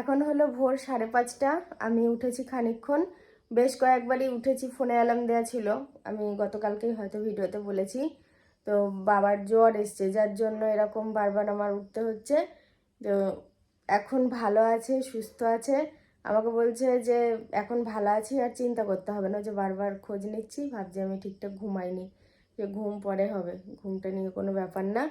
এখন হলো ভোর সাড়ে পাঁচটা। আমি উঠেছি খানিকক্ষণ। বেশ কয়েকবারই উঠেছি, ফোনে অ্যালার্ম দেওয়া ছিল। আমি গতকালকেই হয়তো ভিডিওতে বলেছি। তো বাবার জ্বর এসছে, যার জন্য এরকম বারবার আমার উঠতে হচ্ছে। তো এখন ভালো আছে, সুস্থ আছে। আমাকে বলছে যে এখন ভালো আছি আর চিন্তা করতে হবে না, যে বারবার খোঁজ নিচ্ছি, ভাবছি আমি ঠিকঠাক ঘুমাইনি। যে ঘুম পরে হবে, ঘুমটা নিয়ে কোনো ব্যাপার না।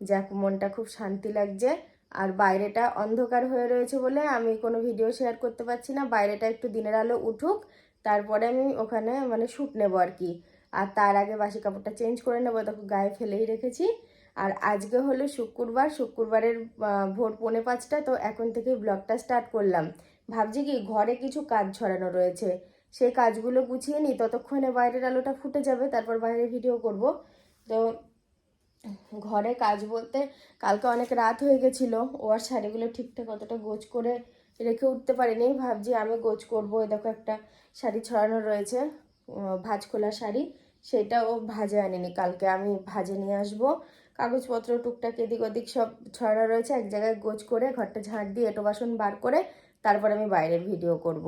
যাক, মনটা খুব শান্তি লাগছে। আর বাইরেটা অন্ধকার হয়ে রয়েছে বলে আমি কোনো ভিডিও শেয়ার করতে পারছি না। বাইরেটা একটু দিনের আলো উঠুক, তারপরে আমি ওখানে মানে শ্যুট নেব আর কি। আর তার আগে বাসি কাপড়টা চেঞ্জ করে নেব তখন গায়ে ফেলেই রেখেছি। আর আজকে হলো শুক্রবার, শুক্রবারের ভোর পৌনে পাঁচটা, তো এখন থেকে ব্লগটা স্টার্ট করলাম। ভাবছি কি ঘরে কিছু কাজ ছড়ানো রয়েছে। সেই কাজগুলো গুছিয়ে নিই, ততক্ষণে বাইরের আলোটা ফুটে যাবে, তারপর বাইরে ভিডিও করব। তো ঘরে কাজ বলতে কালকে অনেক রাত হয়ে গেছিল ও আর শাড়িগুলো ঠিকঠাক অতটা গোছ করে রেখে উঠতে পারিনি ভাবছি আমি গোছ করব দেখো একটা শাড়ি ছড়ানো রয়েছে ভাঁজ খোলা শাড়ি সেটা ও ভাজে আনেনি কালকে আমি ভাজে নিয়ে আসব, কাগজপত্র, টুকটাক এদিক ওদিক সব ছড়ানো রয়েছে, এক জায়গায় গোছ করে ঘরটা ঝাঁট দিয়ে এটো বাসন বার করে তারপর আমি বাইরের ভিডিও করব।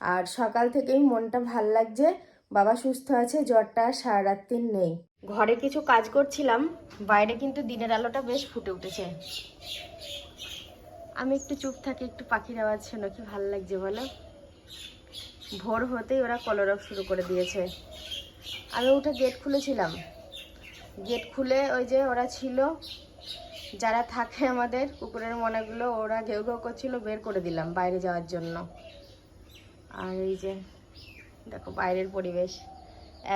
আর সকাল থেকেই মনটা ভালো লাগছে বাবা সুস্থ আছে, জ্বরটা সারা রাত্রির নেই। ঘরে কিছু কাজ করছিলাম, বাইরে কিন্তু দিনের আলোটা বেশ ফুটে উঠেছে। আমি একটু চুপ থাকি, একটু পাখির আওয়াজ শোনো, কি ভালো লাগছে বলো? ভোর হতেই ওরা কলরব শুরু করে দিয়েছে। আমি উঠে গেট খুলেছিলাম। গেট খুলে ওই যে ওরা ছিল, যারা থাকে আমাদের কুকুরের মনেগুলো, ওরা ঘেউ ঘেউ করছিল, বের করে দিলাম বাইরে যাওয়ার জন্য। আর এই যে দেখো বাইরের পরিবেশ।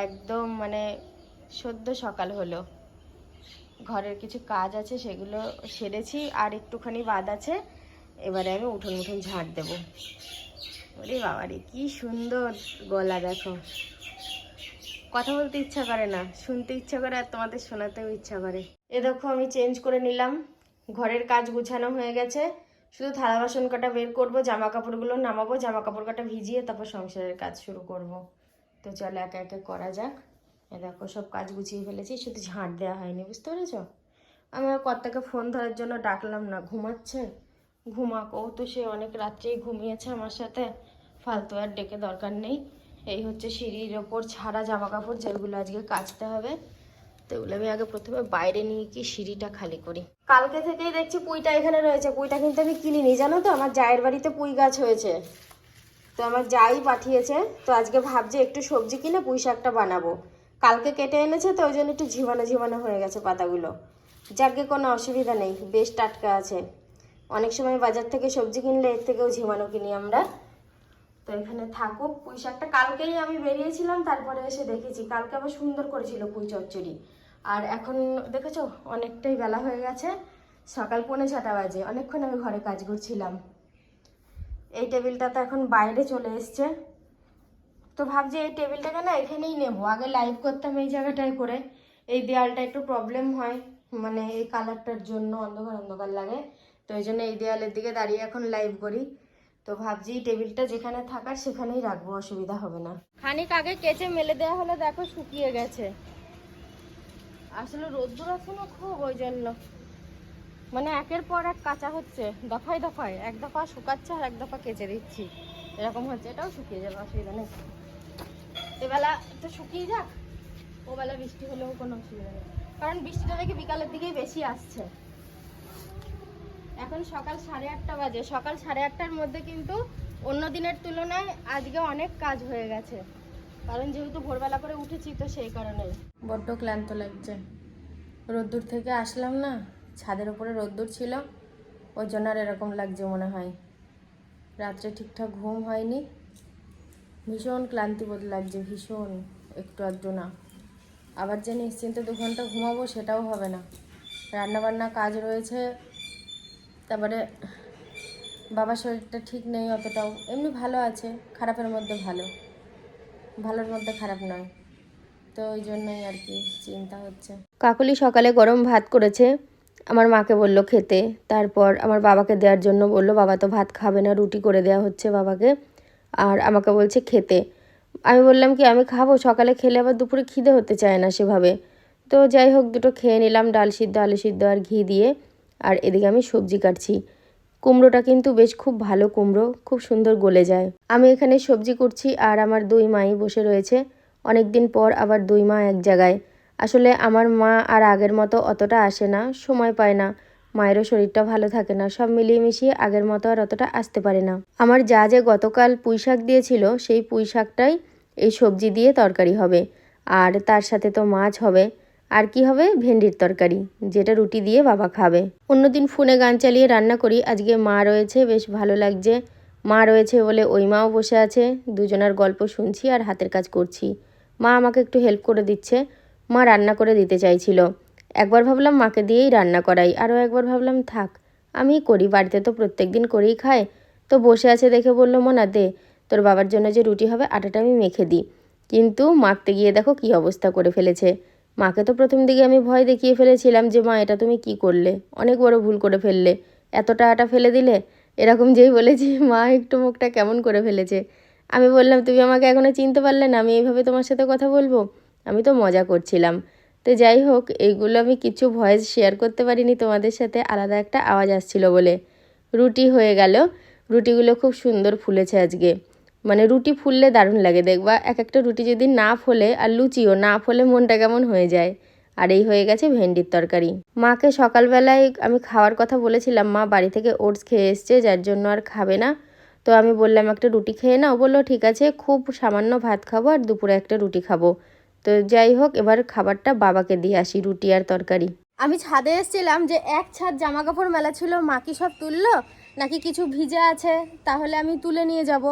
একদম মানে সদ্য সকাল হলো। ঘরের কিছু কাজ আছে সেগুলো সেরেছি আর একটুখানি বাদ আছে। এবারে আমি উঠোন উঠোন ঝাঁট দেবো। ওরে বাবারে কি সুন্দর গলা দেখো। কথা বলতে ইচ্ছা করে না, শুনতে ইচ্ছা করে আর তোমাদের শোনাতেও ইচ্ছা করে। এ দেখো আমি চেঞ্জ করে নিলাম। ঘরের কাজ গুছানো হয়ে গেছে। শুধু থালা বাসন কাটা বের করব জামা কাপড়গুলো নামাবো জামা কাপড় কাটা ভিজিয়ে তারপর সংসারের কাজ শুরু করব। তো চলো একে একে করা যাক। দেখো সব কাজ গুছিয়ে ফেলেছি, শুধু ঝাঁট দেওয়া হয়নি, বুঝতে পেরেছ? আমি কর্তাকে ফোন ধরার জন্য ডাকলাম না, ঘুমাচ্ছে? ঘুমাক, ও তো সে অনেক রাত্রেই ঘুমিয়েছে আমার সাথে, ফালতু আর ডেকে দরকার নেই। এই হচ্ছে সিঁড়ির ওপর ছাড়া জামা কাপড় যেগুলো আজকে কাচতে হবে। তো এগুলো আমি আগে প্রথমে বাইরে নিয়ে গিয়ে সিঁড়িটা খালি করি। কালকে থেকেই দেখছি পুঁইটা এখানে রয়েছে। পুঁইটা কিন্তু আমি কিনিনি, জানো তো? আমার জায়ের বাড়িতে পুঁই গাছ হয়েছে। তো আমার যাই পাঠিয়েছে। তো আজকে ভাবছি একটু সবজি কিনে পুঁই শাকটা বানাবো। কালকে কেটে এনেছে, তো ওই জন্য একটু ঝিমানো ঝিমানো হয়ে গেছে পাতাগুলো। যাকে কোনো অসুবিধা নেই। বেশ টাটকা আছে। অনেক সময় বাজার থেকে সবজি কিনলে এর থেকেও ঝিমানো কিনি আমরা। তো এখানে থাকুক পুঁই শাকটা। কালকেই আমি বেরিয়েছিলাম, তারপরে এসে দেখেছি। কালকে আবার সুন্দর করেছিল পুঁই চচ্চড়ি। আর এখন দেখেছ, অনেকটাই বেলা হয়ে গেছে। সকাল পৌনে ছটা বাজে। অনেকক্ষণ আমি ঘরে কাজ করছিলাম। এই টেবিলটা তো এখন বাইরে চলে এসছে। তো ভাবছি এই টেবিলটাকে না এখানেই নেব। আগে লাইভ করতাম এই জায়গাটায় করে। এই দেয়ালটা একটু প্রবলেম হয়। মানে এই কালারটার জন্য অন্ধকার অন্ধকার লাগে। তো ওই জন্য এই দেয়ালের দিকে দাঁড়িয়ে এখন লাইভ করি। তো ভাবছি টেবিলটা যেখানে থাকার সেখানেই রাখব, অসুবিধা হবে না। খানিক আগে কেচে মেলে দেওয়া হলে, দেখো শুকিয়ে গেছে। আসলে রোদ্দুর আছে না খুব ওই জন্য মানে একের পর এক কাঁচা হচ্ছে, দফায় দফায়। এক দফা শুকাচ্ছে আর এক দফা কেচে দিচ্ছি। এরকম হচ্ছে, এটাও শুকিয়ে যাবে, অসুবিধা নেই। এবেলা তো শুকিয়ে যাক, ওবেলা বৃষ্টি হলেও কোনো অসুবিধা নেই। কারণ বৃষ্টিটা দেখি বিকালের দিকেই বেশি আসছে। এখন সকাল সাড়ে আটটা বাজে। সকাল সাড়ে আটটার মধ্যে কিন্তু অন্য দিনের তুলনায় আজকে অনেক কাজ হয়ে গেছে। কারণ যেহেতু ভোরবেলা করে উঠেছি তো সেই কারণেই বড্ড ক্লান্ত লাগছে। রোদ্দুর থেকে আসলাম না, ছাদের উপরে রোদ্দুর ছিল ওই জন্য আর এরকম লাগছে মনে হয়। রাত্রে ঠিকঠাক ঘুম হয়নি। ভীষণ ক্লান্তি বোধ লাগছে, ভীষণ, একটু আধটু না। আবার যে নিশ্চিন্তে দু ঘণ্টা ঘুমাবো সেটাও হবে না। রান্নাবান্না কাজ রয়েছে, তারপরে বাবার শরীরটা ঠিক নেই অতটাও। এমনি ভালো আছে, খারাপের মধ্যে ভালো। ভালোর মধ্যে খারাপ নয়। তো ওই জন্যই আর কি চিন্তা হচ্ছে। কাকুলি সকালে গরম ভাত করেছে। আমার মাকে বলল খেতে। তারপর আমার বাবাকে দেওয়ার জন্য বলল, বাবা তো ভাত খাবে না, রুটি করে দেওয়া হচ্ছে বাবাকে। আর আমাকে বলছে, খেতে। আমি বললাম, কি আমি খাব? সকালে খেলে আবার দুপুরে খিদে হতে চায় না সেভাবে। তো যাই হোক, দুটো খেয়ে নিলাম, ডাল সিদ্ধ, আলু সিদ্ধ আর ঘি দিয়ে। আর এদিকে আমি সবজি কাটছি। কুমড়োটা কিন্তু বেশ খুব ভালো কুমড়ো, খুব সুন্দর গলে যায়। আমি এখানে সবজি করছি আর আমার দুই মাই বসে রয়েছে। অনেক দিন পর আবার দুই মা এক জায়গায়। আসলে আমার মা আর আগের মতো অতটা আসে না, সময় পায় না। মায়েরও শরীরটা ভালো থাকে না, সব মিলিয়ে মিশিয়ে আগের মতো আর অতটা আসতে পারে না। আমার যা যে গতকাল পুঁই শাক দিয়েছিল, সেই পুঁই শাকটাই এই সবজি দিয়ে তরকারি হবে। আর তার সাথে তো মাছ হবে। আর কি হবে? ভেন্ডির তরকারি, যেটা রুটি দিয়ে বাবা খাবে। অন্যদিন ফোনে গান চালিয়ে রান্না করি। আজকে মা রয়েছে, বেশ ভালো লাগছে। মা রয়েছে বলে ওই মাও বসে আছে। দুজনার গল্প শুনছি আর হাতের কাজ করছি। মা আমাকে একটু হেল্প করে দিচ্ছে। মা রান্না করে দিতে চাইছিল। একবার ভাবলাম মাকে দিয়েই রান্না করাই। আরও একবার ভাবলাম, থাক আমি করি। বাড়িতে তো প্রত্যেক দিন করেই খায় তো বসে আছে দেখে বলল, মোনা, দে। তোর বাবার জন্য যে রুটি হবে, আটাটা আমি মেখে দিই। কিন্তু মাখতে গিয়ে দেখো কি অবস্থা করে ফেলেছে। মাকে তো প্রথম দিকে আমি ভয় দেখিয়ে ফেলেছিলাম যে, মা, এটা তুমি কি করলে? অনেক বড় ভুল করে ফেললে। এতটা আটা ফেলে দিলে? এরকম যেই বলেছি, মা, একটু মুখটা কেমন করে ফেলেছে? আমি বললাম, তুমি আমাকে এখনও চিনতে পারলে না, আমি এইভাবে তোমার সাথে কথা বলব? আমি তো মজা করছিলাম। তো যাই হোক, এইগুলো আমি কিছু ভয়েস শেয়ার করতে পারিনি, তোমাদের সাথে আলাদা একটা আওয়াজ আসছিল বলে। রুটি হয়ে গেল। রুটিগুলো খুব সুন্দর ফুলেছে আজকে। মানে রুটি ফুললে দারুণ লাগে, দেখবা? এক একটা রুটি যদি না ফোলে আর লুচিও না ফোলে মনটা কেমন হয়ে যায়। আর এই হয়ে গেছে ভেন্ডির তরকারি। মাকে সকালবেলায় আমি খাওয়ার কথা বলেছিলাম, মা বাড়ি থেকে ওটস খেয়ে এসছে, যার জন্য আর খাবে না। তো আমি বললাম, একটা রুটি খেয়ে নাও। বলল, ঠিক আছে, খুব সামান্য ভাত খাব আর দুপুরে একটা রুটি খাব। তো যাই হোক, এবার খাবারটা বাবাকে দিয়ে আসি, রুটি আর তরকারি। আমি ছাদে এসেছিলাম যে এক ছাদ জামা কাপড় মেলা ছিল, মা কি সব তুললো? নাকি কিছু ভিজে আছে? তাহলে আমি তুলে নিয়ে যাব।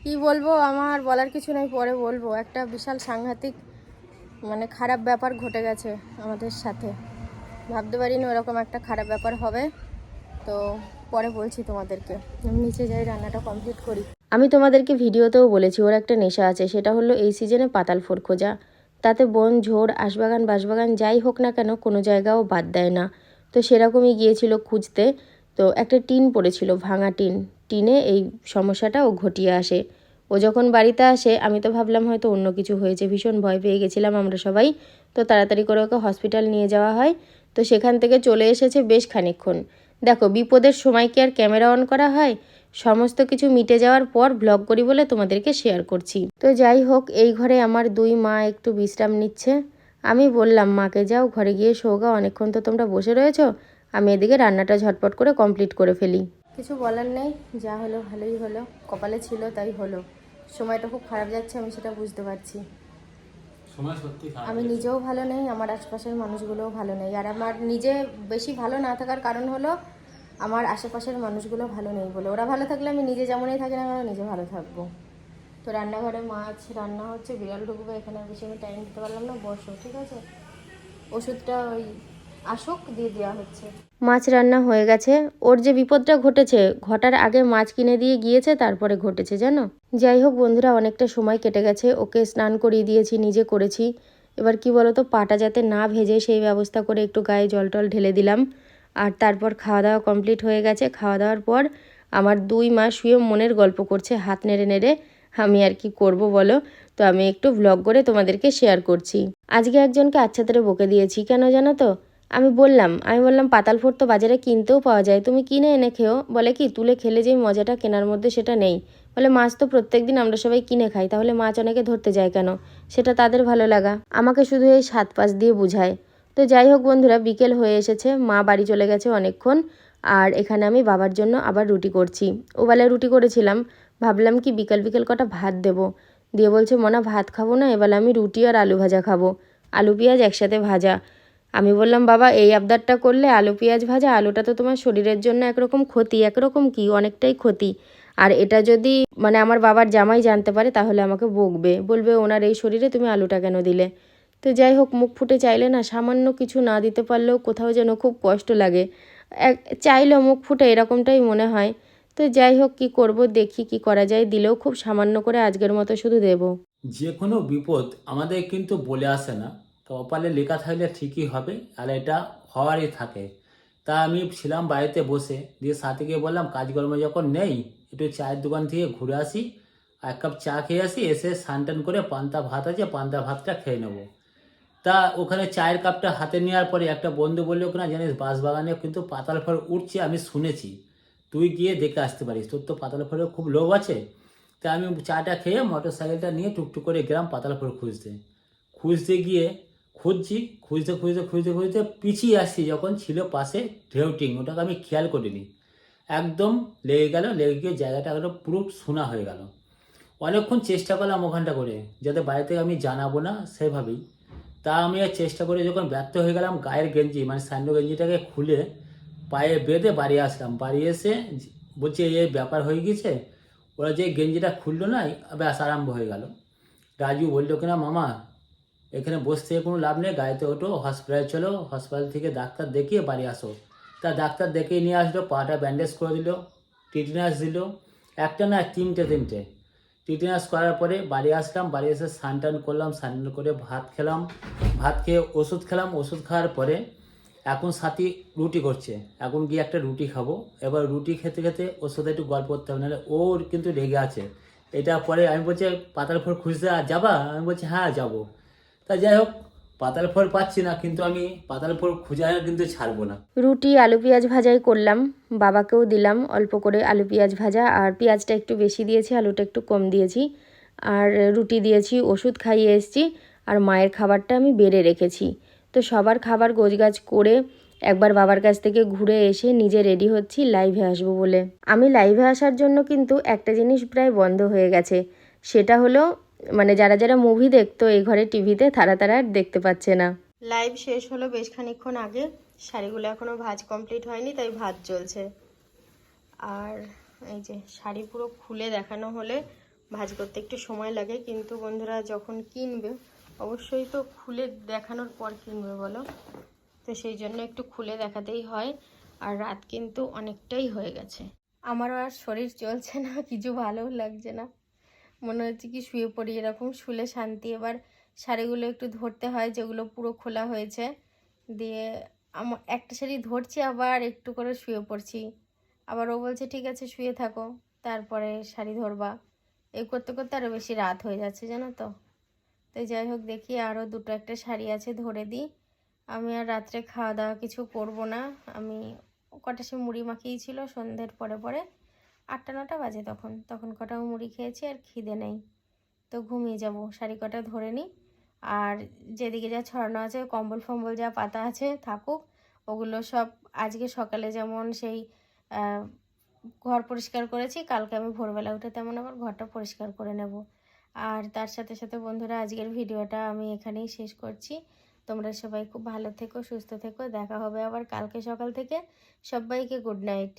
কি বলব, আমার বলার কিছু নেই, পরে বলব। একটা বিশাল সাংঘাতিক মানে খারাপ ব্যাপার ঘটে গেছে আমাদের সাথে। ভাবতে পারিনি ওরকম একটা খারাপ ব্যাপার হবে, তো পরে বলছি তোমাদেরকে। আমি নিচে যাই, রান্নাটা কমপ্লিট করি। আমি তোমাদেরকে ভিডিওতেও বলেছি, ওর একটা নেশা আছে, সেটা হলো এই সিজনে পাতাল ফোর খোঁজা। তাতে বন ঝোড় আশবাগান, বাসবাগান যাই হোক না কেন, কোনো জায়গাও বাদ দেয় না। তো সেরকমই গিয়েছিল খুঁজতে। তো একটা টিন পড়েছিল, ভাঙা টিন। টিনে এই সমস্যাটা ও ঘটিয়ে আসে। ও যখন বাড়িতে আসে, আমি তো ভাবলাম হয়তো অন্য কিছু হয়েছে, ভীষণ ভয় পেয়ে গেছিলাম আমরা সবাই। তো তাড়াতাড়ি করে ওকে হসপিটাল নিয়ে যাওয়া হয়। তো সেখান থেকে চলে এসেছে বেশ খানিকক্ষণ। দেখো, বিপদের সময় কি আর ক্যামেরা অন করা হয়? সমস্ত কিছু মিটে যাওয়ার পর ব্লগ করি বলে তোমাদেরকে শেয়ার করছি। তো যাই হোক, এই ঘরে আমার দুই মা একটু বিশ্রাম নিচ্ছে। আমি বললাম, মাকে যাও, ঘরে গিয়ে শোগা, অনেকক্ষণ তো তোমরা বসে রয়েছো। আমি এদিকে রান্নাটা ঝটপট করে কমপ্লিট করে ফেলি। কিছু বলার নেই যা হলো ভালোই হলো কপালে ছিল তাই হলো। সময়টা খুব খারাপ যাচ্ছে আমি সেটা বুঝতে পারছি। আমি নিজেও ভালো নেই আমার আশপাশের মানুষগুলোও ভালো নেই। আর আমার নিজে বেশি ভালো না থাকার কারণ হলো আমার আশেপাশের মানুষগুলো ভালো নেই বলে। ওরা ভালো থাকলে আমি নিজে যেমনই থাকি না কেন নিজে ভালো থাকব। তো রান্নাঘরে মাছ রান্না হচ্ছে বিড়াল ঢুকবে এখানে বেশি আমি টাইম দিতে পারলাম না বসো ঠিক আছে? ওষুধটা ওই আসুক, দিয়ে দেওয়া হচ্ছে। মাছ রান্না হয়ে গেছে। ওর যে বিপদটা ঘটেছে, ঘটার আগে মাছ কিনে দিয়ে গিয়েছে, তারপরে ঘটেছে, জানো? যাই হোক বন্ধুরা, অনেকটা সময় কেটে গেছে। ওকে স্নান করিয়ে দিয়েছি, নিজে করেছি। এবার কি বলতো, পাটা যাতে না ভেজে সেই ব্যবস্থা করে একটু গায়ে জল টল ঢেলে দিলাম। আর তারপর খাওয়া দাওয়া কমপ্লিট হয়ে গেছে। খাওয়া দাওয়ার পর আমার দুই মাস শুয়ে মনের গল্প করছে, হাত নেড়ে নেড়ে। আমি আর কি করব বলো? তো আমি একটু ভ্লগ করে তোমাদেরকে শেয়ার করছি। আজকে একজনকে আচ্ছা বকে দিয়েছি। কেন জানো তো? আমি বললাম আমি বললাম, পাতাল ফোড় তো বাজারে কিনতেও পাওয়া যায়, তুমি কিনে এনে খেও। বলে কি, তুলে খেলে যেই মজাটা কেনার মধ্যে সেটা নেই। বলে, মাছ তো প্রত্যেক দিন আমরা সবাই কিনে খাই, তাহলে মাছ অনেকে ধরতে যায় কেন? সেটা তাদের ভালো লাগা। আমাকে শুধু এই সাত পাশ দিয়ে বুঝায়। তো যাই হোক বন্ধুরা, বিকেল হয়ে এসেছে, মা বাড়ি চলে গেছে অনেকক্ষণ, আর এখানে আমি বাবার জন্য আবার রুটি করছি। ওবেলায় রুটি করেছিলাম, ভাবলাম কি, বিকেল বিকেল কটা ভাত দেবো। দিয়ে বলছে, মনা, ভাত খাব না, এবেলা আমি রুটি আর আলু ভাজা খাব। আলু, পেঁয়াজ একসাথে ভাজা। আমি বললাম, বাবা, এই আবদারটা করলে আলু, পেঁয়াজ ভাজা, আলুটা তো তোমার শরীরের জন্য একরকম ক্ষতি, একরকম কি? অনেকটাই ক্ষতি। আর এটা যদি মানে আমার বাবার জামাই জানতে পারে, তাহলে আমাকে বকবে। বলবে, ওনার এই শরীরে তুমি আলুটা কেন দিলে? তো যাই হোক, মুখ ফুটে চাইলে না, সামান্য কিছু না দিতে পারলেও কোথাও যেন খুব কষ্ট লাগে। এক, চাইলেও মুখ ফুটে এরকমটাই মনে হয়। তো যাই হোক, কি করব, দেখি কি করা যায়। দিলেও খুব সামান্য করে আজকের মতো শুধু দেবো। যে কোনো বিপদ আমাদের কিন্তু বলে আসে না। কপালে লেখা থাকলে ঠিকই হবে আর এটা হওয়ারই থাকে। তা আমি ছিলাম বাড়িতে বসে, দিয়ে সাথে গিয়ে বললাম, কাজকর্ম যখন নেই, একটু চায়ের দোকান থেকে ঘুরে আসি, এক কাপ চা খেয়ে আসি, এসে স্নান করে পান্তা ভাত আছে, পান্তা ভাতটা খেয়ে নেব। তা ওখানে চায়ের কাপটা হাতে নেওয়ার পরে একটা বন্ধু বলল না জানিস, বাঁশবাগানে কিন্তু পাতাল ফল উঠছে, আমি শুনেছি। তুই গিয়ে দেখে আসতে পারিস। তোর তো পাতাল ফলের খুব লোভ আছে। তা আমি চাটা খেয়ে মোটর সাইকেলটা নিয়ে টুকটুক করে গেলাম পাতাল ফল খুঁজতে। খুঁজতে গিয়ে খুঁজছি, খুঁজতে খুঁজতে খুঁজতে খুঁজতে পিছিয়ে আসছি যখন ছিল পাশে ঢেউটিং। ওটাকে আমি খেয়াল করিনি। একদম লেগে গেল, লেগে গিয়ে জায়গাটা একদম পুরো শোনা হয়ে গেল। অনেকক্ষণ চেষ্টা করলাম ওখানটা করে, যাতে বাড়িতে আমি জানাব না সেভাবেই। তা আমি আর চেষ্টা করে যখন ব্যর্থ হয়ে গেলাম গায়ের গেঞ্জি মানে স্যান্ডো গেঞ্জিটাকে খুলে পায়ে বেঁধে বাড়ি আসলাম। বাড়ি এসে বলছে, এই ব্যাপার হয়ে গেছে ওরা যে গেঞ্জিটা খুললো না, ব্যাস আরম্ভ হয়ে গেল। রাজু বলল, কিনা মামা এখানে বসে থেকে কোনো লাভ নেই, গাড়িতে ওঠো হসপিটালে চলো হসপিটাল থেকে ডাক্তার দেখিয়ে বাড়ি আসো। তা ডাক্তার দেখিয়ে নিয়ে আসলো, পাটা ব্যান্ডেজ করে দিল টিটনাস দিল, একটা না তিনটে তিনটে। টিটেনাস করার পরে বাড়ি আসলাম, বাড়ি এসে স্নান টান করলাম, স্নান করে ভাত খেলাম, ভাত খেয়ে ওষুধ খেলাম, ওষুধ খাওয়ার পরে এখন সাথী রুটি করছে। এখন গিয়ে একটা রুটি খাব। এবার রুটি খেতে খেতে ওর সাথে একটু গল্প করতে হবে, নাহলে ওর কিন্তু রেগে আছে। এটা পরে আমি বলছি, পাতাল ফল খুঁজতে যাবা? আমি বলছি হ্যাঁ যাব। তা যাই হোক, পাতাল ফল পাচ্ছি না, কিন্তু আমি পাতাল ফল খুঁজে কিন্তু ছাড়বো না। রুটি, আলু, পেঁয়াজ ভাজাই করলাম। বাবাকেও দিলাম অল্প করে আলু, পেঁয়াজ ভাজা, আর পেঁয়াজটা একটু বেশি দিয়েছি, আলুটা একটু কম দিয়েছি। আর রুটি দিয়েছি, ওষুধ খাইয়ে এসেছি, আর মায়ের খাবারটা আমি বেড়ে রেখেছি। তো সবার খাবার গোছগাছ করে একবার বাবার কাছ থেকে ঘুরে এসে নিজে রেডি হচ্ছি, লাইভে আসব বলে। আমি লাইভে আসার জন্য কিন্তু একটা জিনিস প্রায় বন্ধ হয়ে গেছে, সেটা হলো মানে যারা যারা মুভি দেখতো এই ঘরে টিভিতে তারা তারা আর দেখতে পাচ্ছে না। লাইভ শেষ হলো বেশ খানিকক্ষণ আগে। শাড়িগুলো এখনও ভাজ কমপ্লিট হয়নি, তাই ভাজ চলছে। আর এই যে শাড়ি পুরো খুলে দেখানো হলে ভাজ করতে একটু সময় লাগে, কিন্তু বন্ধুরা যখন কিনবে, অবশ্যই তো খুলে দেখানোর পর কিনবে বলো। তো সেই জন্য একটু খুলে দেখাতেই হয়, আর রাত কিন্তু অনেকটাই হয়ে গেছে। আমারও আর শরীর চলছে না, কিছু ভালোও লাগছে না। মনে হচ্ছে কি শুয়ে পড়ি, এরকম শুলে শান্তি। এবার শাড়িগুলো একটু ধরতে হয়, যেগুলো পুরো খোলা হয়েছে। দিয়ে আমার একটা শাড়ি ধরছি আবার একটু করে শুয়ে পড়ছি। আবার ও বলছে, ঠিক আছে, শুয়ে থাকো, তারপরে শাড়ি ধরবা। এই করতে করতে আরও বেশি রাত হয়ে যাচ্ছে, জানো তো। তো যাই হোক, দেখি আরও দুটো একটা শাড়ি আছে ধরে দিই। আমি আর রাত্রে খাওয়া দাওয়া কিছু করব না। আমি কটা সে মুড়ি মাখিয়েই ছিল সন্ধ্যের পরে পরে। আটটা, নটা বাজে তখন। তখন কটা মুড়ি খেয়েছি আর খিদে নেই। তো ঘুমিয়ে যাব, শাড়ি কটা ধরে নিই। আর যেদিকে যা ছড়ানো আছে, কম্বল ফম্বল যা পাতা আছে, থাকুক। ওগুলো সব আজকে সকালে যেমন সেই ঘর পরিষ্কার করেছি, কালকে আমি ভোরবেলা উঠে তেমন আবার ঘরটা পরিষ্কার করে নেব। আর তার সাথে সাথে বন্ধুরা, আজকের ভিডিওটা আমি এখানেই শেষ করছি। তোমরা সবাই খুব ভালো থেকো, সুস্থ থেকো। দেখা হবে আবার কালকে সকাল থেকে। সবাইকে গুড নাইট।